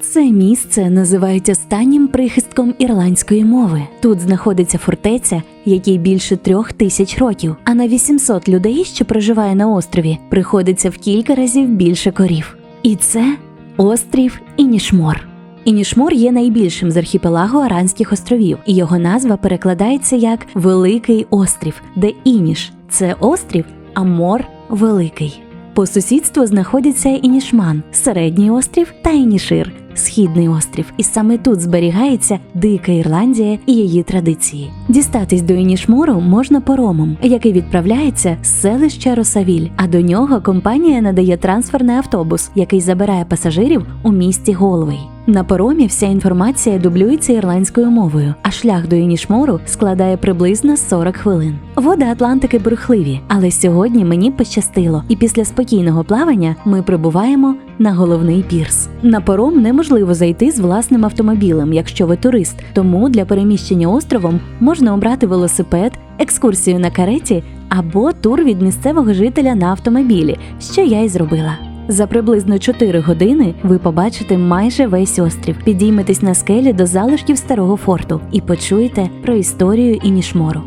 Це місце називають останнім прихистком ірландської мови. Тут знаходиться фортеця, якій більше трьох тисяч років, а на 800 людей, що проживає на острові, приходиться в кілька разів більше корів. І це острів Інішмор. Інішмор є найбільшим з архіпелагу Аранських островів, і його назва перекладається як Великий острів, де Ініш це острів, а мор великий. По сусідству знаходяться Інішман, середній острів та Інішир, східний острів. І саме тут зберігається дика Ірландія і її традиції. Дістатись до Інішмору можна паромом, який відправляється з селища Росавіль. А до нього компанія надає трансферний автобус, який забирає пасажирів у місті Голвей. На паромі вся інформація дублюється ірландською мовою, а шлях до Інішмору складає приблизно 40 хвилин. Води Атлантики бурхливі, але сьогодні мені пощастило, і після спокійного плавання ми прибуваємо на головний пірс. На паром неможливо зайти з власним автомобілем, якщо ви турист. Тому для переміщення островом можна обрати велосипед, екскурсію на кареті або тур від місцевого жителя на автомобілі, що я й зробила. За приблизно 4 години ви побачите майже весь острів, підійметесь на скелі до залишків старого форту і почуєте про історію Інішмору.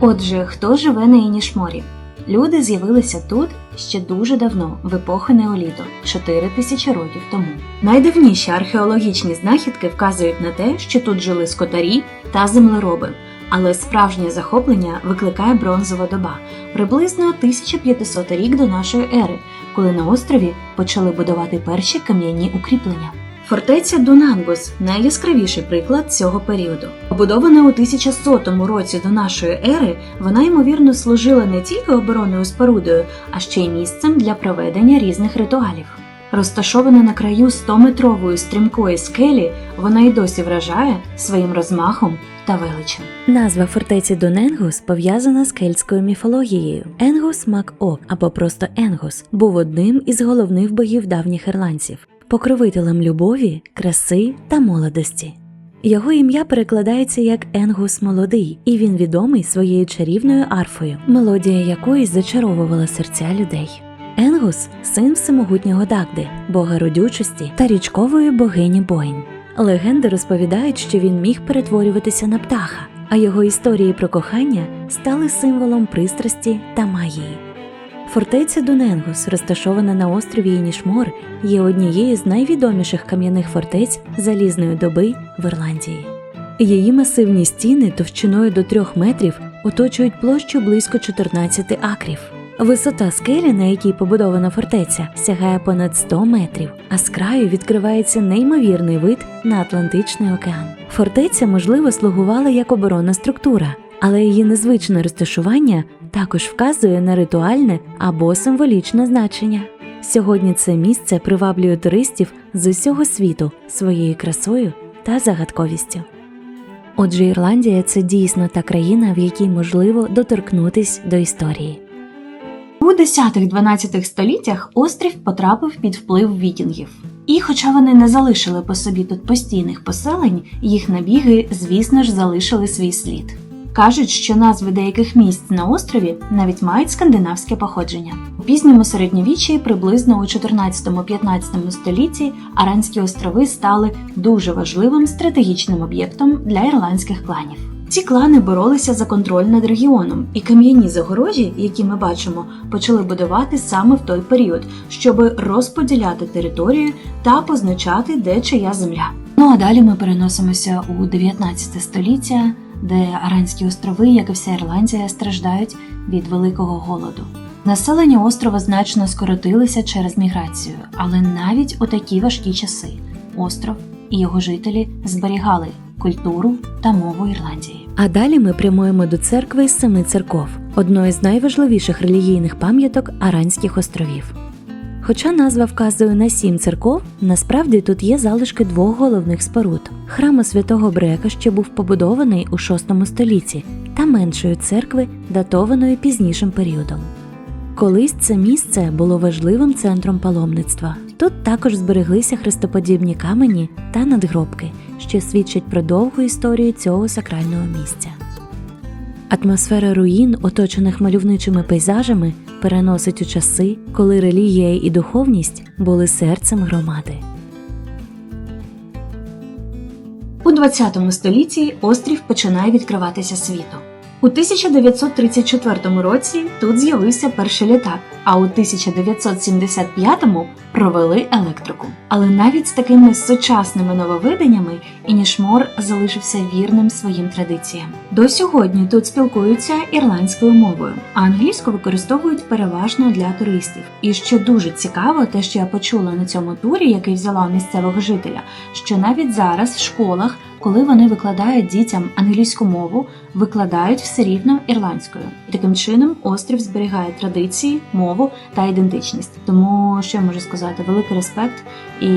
Отже, хто живе на Інішморі? Люди з'явилися тут ще дуже давно, в епоху неоліту, 4 тисячі років тому. Найдавніші археологічні знахідки вказують на те, що тут жили скотарі та землероби. Але справжнє захоплення викликає бронзова доба, приблизно 1500 рік до нашої ери, коли на острові почали будувати перші кам'яні укріплення. Фортеця Дунангус найяскравіший приклад цього періоду. Побудована у 1100 році до нашої ери, вона ймовірно служила не тільки оборонною спорудою, а ще й місцем для проведення різних ритуалів. Розташована на краю 100-метрової стрімкої скелі, вона й досі вражає своїм розмахом та величем. Назва фортеці Доненгус пов'язана з кельтською міфологією. Енгус Мак-О, або просто Енгус, був одним із головних богів давніх ірландців, покровителем любові, краси та молодості. Його ім'я перекладається як Енгус Молодий, і він відомий своєю чарівною арфою, мелодія якої зачаровувала серця людей. Енгус син всемогутнього Дагди, бога родючості та річкової богині Бойн. Легенди розповідають, що він міг перетворюватися на птаха, а його історії про кохання стали символом пристрасті та магії. Фортеця Дуненгус, розташована на острові Інішмор, є однією з найвідоміших кам'яних фортець залізної доби в Ірландії. Її масивні стіни товщиною до трьох метрів оточують площу близько 14 акрів. Висота скелі, на якій побудована фортеця, сягає понад 100 метрів, а з краю відкривається неймовірний вид на Атлантичний океан. Фортеця, можливо, слугувала як оборонна структура, але її незвичне розташування також вказує на ритуальне або символічне значення. Сьогодні це місце приваблює туристів з усього світу своєю красою та загадковістю. Отже, Ірландія це дійсно та країна, в якій можливо доторкнутись до історії. У 10-12 століттях острів потрапив під вплив вікінгів. І хоча вони не залишили по собі тут постійних поселень, їх набіги, звісно ж, залишили свій слід. Кажуть, що назви деяких місць на острові навіть мають скандинавське походження. У пізньому середньовіччі, приблизно у 14-15 столітті, Аранські острови стали дуже важливим стратегічним об'єктом для ірландських кланів. Ці клани боролися за контроль над регіоном, і кам'яні загорожі, які ми бачимо, почали будувати саме в той період, щоб розподіляти територію та позначати, де чия земля. Ну а далі ми переносимося у 19 століття, де Аранські острови, як і вся Ірландія, страждають від великого голоду. Населення острова значно скоротилося через міграцію, але навіть у такі важкі часи остров і його жителі зберігали культуру та мову Ірландії. А далі ми прямуємо до церкви з семи церков, одної з найважливіших релігійних пам'яток Аранських островів. Хоча назва вказує на сім церков, насправді тут є залишки двох головних споруд: храму святого Брека, що був побудований у VI столітті, та меншої церкви, датованої пізнішим періодом. Колись це місце було важливим центром паломництва. Тут також збереглися хрестоподібні камені та надгробки, що свідчить про довгу історію цього сакрального місця. Атмосфера руїн, оточених мальовничими пейзажами, переносить у часи, коли релігія і духовність були серцем громади. У ХХ столітті острів починає відкриватися світом. У 1934 році тут з'явився перший літак, а у 1975-му провели електрику. Але навіть з такими сучасними нововведеннями Інішмор залишився вірним своїм традиціям. До сьогодні тут спілкуються ірландською мовою, а англійську використовують переважно для туристів. І що дуже цікаво, те, що я почула на цьому турі, який взяла у місцевого жителя, що навіть зараз в школах, коли вони викладають дітям англійську мову, викладають все рівно ірландською. І таким чином острів зберігає традиції, мову та ідентичність. Тому що я можу сказати, великий респект і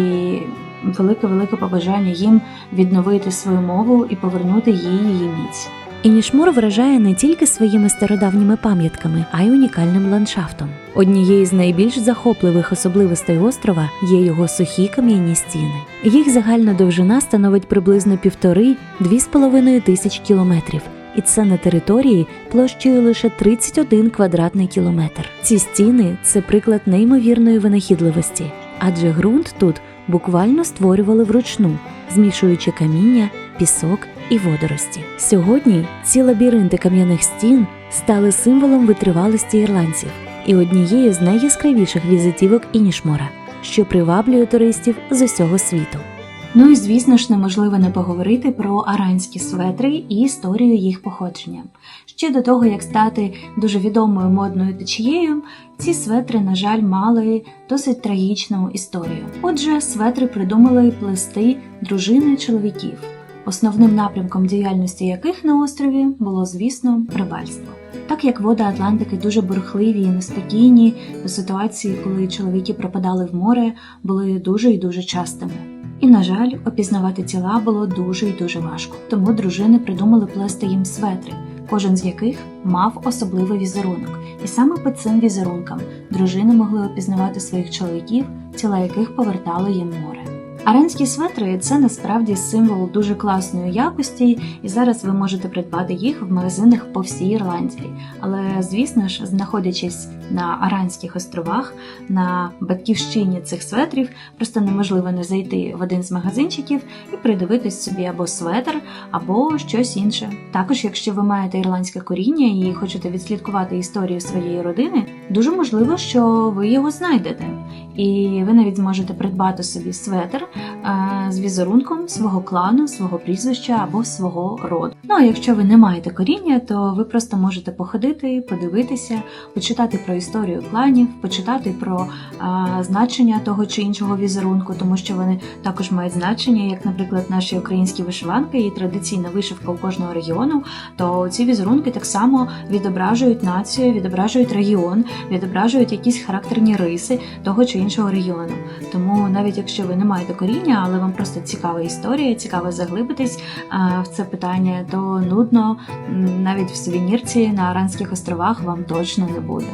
велике велике побажання їм відновити свою мову і повернути їй її міць. Інішмур вражає не тільки своїми стародавніми пам'ятками, а й унікальним ландшафтом. Однією з найбільш захопливих особливостей острова є його сухі кам'яні стіни. Їх загальна довжина становить приблизно півтори-дві з половиною тисяч кілометрів. І це на території площею лише 31 квадратний кілометр. Ці стіни це приклад неймовірної винахідливості, адже ґрунт тут буквально створювали вручну, змішуючи каміння, пісок і водорості. Сьогодні ці лабіринти кам'яних стін стали символом витривалості ірландців і однією з найяскравіших візитівок Інішмора, що приваблює туристів з усього світу. Ну і звісно ж неможливо не поговорити про аранські светри і історію їх походження. Ще до того, як стати дуже відомою модною течією, ці светри, на жаль, мали досить трагічну історію. Отже, светри придумали плести дружини чоловіків, основним напрямком діяльності яких на острові було, звісно, рибальство. Так як води Атлантики дуже бурхливі і неспокійні, то ситуації, коли чоловіки пропадали в море, були дуже і дуже частими. І, на жаль, опізнавати тіла було дуже і дуже важко. Тому дружини придумали плести їм светри, кожен з яких мав особливий візерунок. І саме по цим візерункам дружини могли опізнавати своїх чоловіків, тіла яких повертали їм море. Аранські светри це насправді символ дуже класної якості, і зараз ви можете придбати їх в магазинах по всій Ірландії. Але звісно ж, знаходячись на Аранських островах, на батьківщині цих светрів, просто неможливо не зайти в один з магазинчиків і придивитись собі або светр, або щось інше. Також, якщо ви маєте ірландське коріння і хочете відслідкувати історію своєї родини, дуже можливо, що ви його знайдете. І ви навіть зможете придбати собі светр з візерунком свого клану, свого прізвища або свого роду. Ну а якщо ви не маєте коріння, то ви просто можете походити, подивитися, почитати про історію кланів, почитати про е, значення того чи іншого візерунку, тому що вони також мають значення, як, наприклад, наші українські вишиванки і традиційна вишивка у кожного регіону, то ці візерунки так само відображують націю, відображують регіон, відображують якісь характерні риси того чи іншого регіону. Тому навіть якщо ви не маєте коріння, але вам просто цікава історія, цікаво заглибитись в це питання, то нудно навіть в сувенірці на Аранських островах вам точно не буде.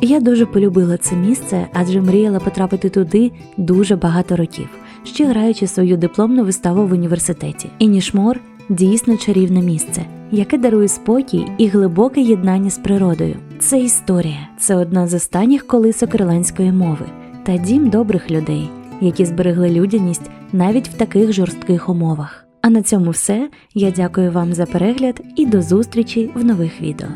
Я дуже полюбила це місце, адже мріяла потрапити туди дуже багато років, ще граючи свою дипломну виставу в університеті. І Нішмор дійсно чарівне місце, яке дарує спокій і глибоке єднання з природою. Це історія, це одна з останніх колисок ірландської мови та дім добрих людей, які зберегли людяність навіть в таких жорстких умовах. А на цьому все. Я дякую вам за перегляд і до зустрічі в нових відео.